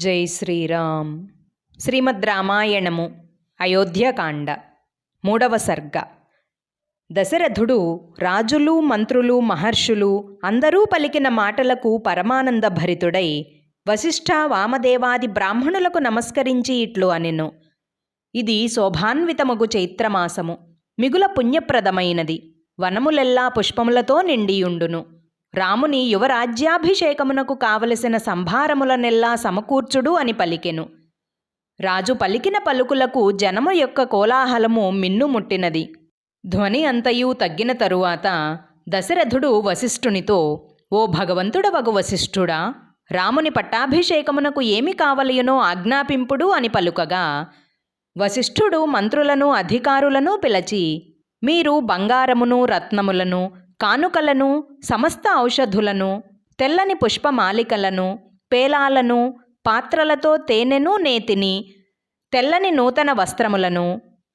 జై శ్రీరామ్. శ్రీమద్ రామాయణము అయోధ్యకాండ మూడవ సర్గ. దశరథుడు రాజులు మంత్రులు మహర్షులు అందరూ పలికిన మాటలకు పరమానంద భరితుడై వశిష్ఠ వామదేవాది బ్రాహ్మణులకు నమస్కరించి ఇట్లు అనెను. ఇది శోభాన్వితమగు చైత్రమాసము. మిగుల పుణ్యప్రదమైనది. వనములెల్లా పుష్పములతో నిండియుండును. రాముని యువరాజ్యాభిషేకమునకు కావలసిన సంభారములనెల్లా సమకూర్చుడు అని పలికెను. రాజు పలికిన పలుకులకు జనము యొక్క కోలాహలము మిన్నుముట్టినది ధ్వని అంతయు తగ్గిన తరువాత దశరథుడు వశిష్ఠునితో ఓ భగవంతుడవగు వశిష్ఠుడా రాముని పట్టాభిషేకమునకు ఏమి కావలయునో ఆజ్ఞాపింపుడు అని పలుకగా వశిష్ఠుడు మంత్రులను అధికారులను పిలచి మీరు బంగారమును రత్నములను కానుకలను సమస్త ఔషధులను తెల్లని పుష్పమాలికలను పేలాలను పాత్రలతో తేనెను నేతిని తెల్లని నూతన వస్త్రములను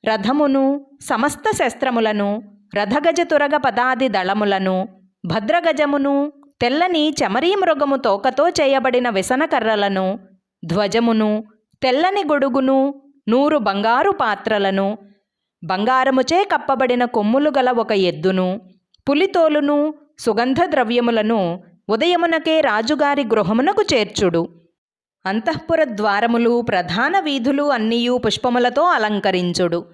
రథమును సమస్త శస్త్రములను రథగజ తురగ పదాది దళములను భద్రగజమును తెల్లని చమరీ మృగము తోకతో చేయబడిన విసనకర్రలను ధ్వజమును తెల్లని గొడుగును నూరు బంగారు పాత్రలను బంగారముచే కప్పబడిన కొమ్ములు గల ఒక ఎద్దును పులితోలును సుగంధ ద్రవ్యములను ఉదయమునకే రాజుగారి గృహమునకు చేర్చుడు. అంతఃపుర ద్వారములు ప్రధాన వీధులు అన్నీయు పుష్పములతో అలంకరించుడు.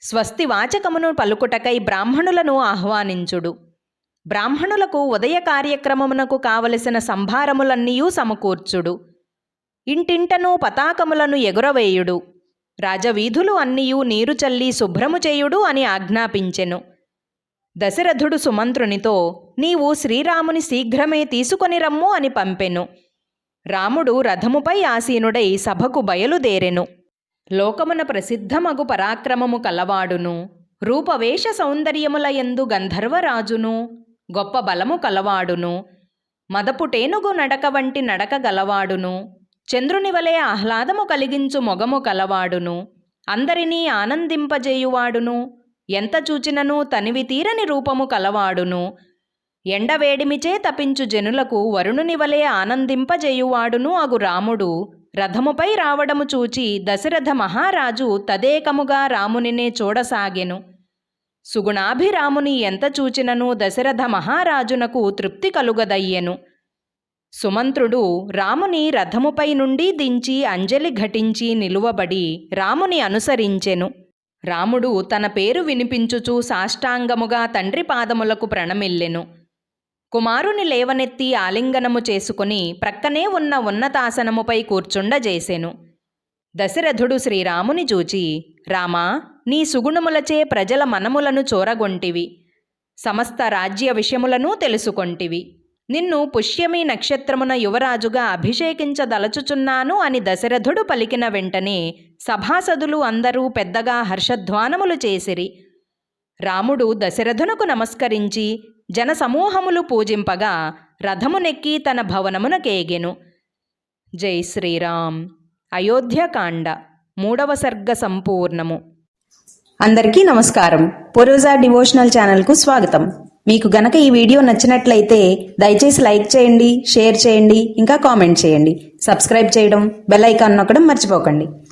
స్వస్తి వాచకమును పలుకుటకై బ్రాహ్మణులను ఆహ్వానించుడు. బ్రాహ్మణులకు ఉదయ కార్యక్రమమునకు కావలసిన సంభారములన్నీయూ సమకూర్చుడు. ఇంటింటను పతాకములను ఎగురవేయుడు. రాజవీధులు అన్నీయూ నీరు చల్లి శుభ్రము చేయుడు అని ఆజ్ఞాపించెను. దశరథుడు సుమంత్రునితో నీవు శ్రీరాముని శీఘ్రమే తీసుకొని రమ్ము అని పంపెను. రాముడు రథముపై ఆసీనుడై సభకు బయలుదేరెను. లోకమున ప్రసిద్ధమగు పరాక్రమము కలవాడును. రూపవేష సౌందర్యముల యందు గంధర్వరాజును. గొప్ప బలము కలవాడును. మదపుటేనుగు నడక వంటి నడక గలవాడును. చంద్రుని వలె ఆహ్లాదము కలిగించు మొగము కలవాడును. అందరినీ ఆనందింపజేయువాడును. ఎంత చూచినను తనివి తీరని రూపము కలవాడును. ఎండవేడిమిచే తపించు జనులకు వరుణుని వలె ఆనందింపజేయువాడును అగు రాముడు. రథముపై రావడము చూచి దశరథ మహారాజు తదేకముగా రామునినే చూడసాగెను. సుగుణాభిరాముని ఎంత చూచినను దశరథ మహారాజునకు తృప్తి కలుగదయ్యెను. సుమంత్రుడు రాముని రథముపై నుండి దించి అంజలి ఘటించి నిలువబడి రాముని అనుసరించెను. రాముడు తన పేరు వినిపించుచు సాష్టాంగముగా తండ్రి పాదములకు ప్రణమిల్లెను. కుమారుని లేవనెత్తి ఆలింగనము చేసుకుని ప్రక్కనే ఉన్న ఉన్నతాసనముపై కూర్చుండజేసెను. దశరథుడు శ్రీరాముని చూచి రామా నీ సుగుణములచే ప్రజల మనములను చోరగొంటివి. సమస్త రాజ్య విషయములను తెలుసుకొంటివి. నిన్ను పుష్యమి నక్షత్రమున యువరాజుగా అభిషేకించదలచుచున్నాను అని దశరథుడు పలికిన వెంటనే సభాసదులు అందరూ పెద్దగా హర్షధ్వానములు చేసిరి. రాముడు దశరథునకు నమస్కరించి జనసమూహములు పూజింపగా రథమునెక్కి తన భవనమునకేగెను జై శ్రీరామ్. అయోధ్యకాండ మూడవ సర్గ సంపూర్ణము. అందరికీ నమస్కారం. పొరోజా డివోషనల్ ఛానల్కు స్వాగతం. మీకు గనక ఈ వీడియో నచ్చినట్లయితే దయచేసి లైక్ చేయండి షేర్ చేయండి ఇంకా కామెంట్ చేయండి. సబ్స్క్రైబ్ చేయడం బెల్ ఐకాన్ నొక్కడం మర్చిపోకండి.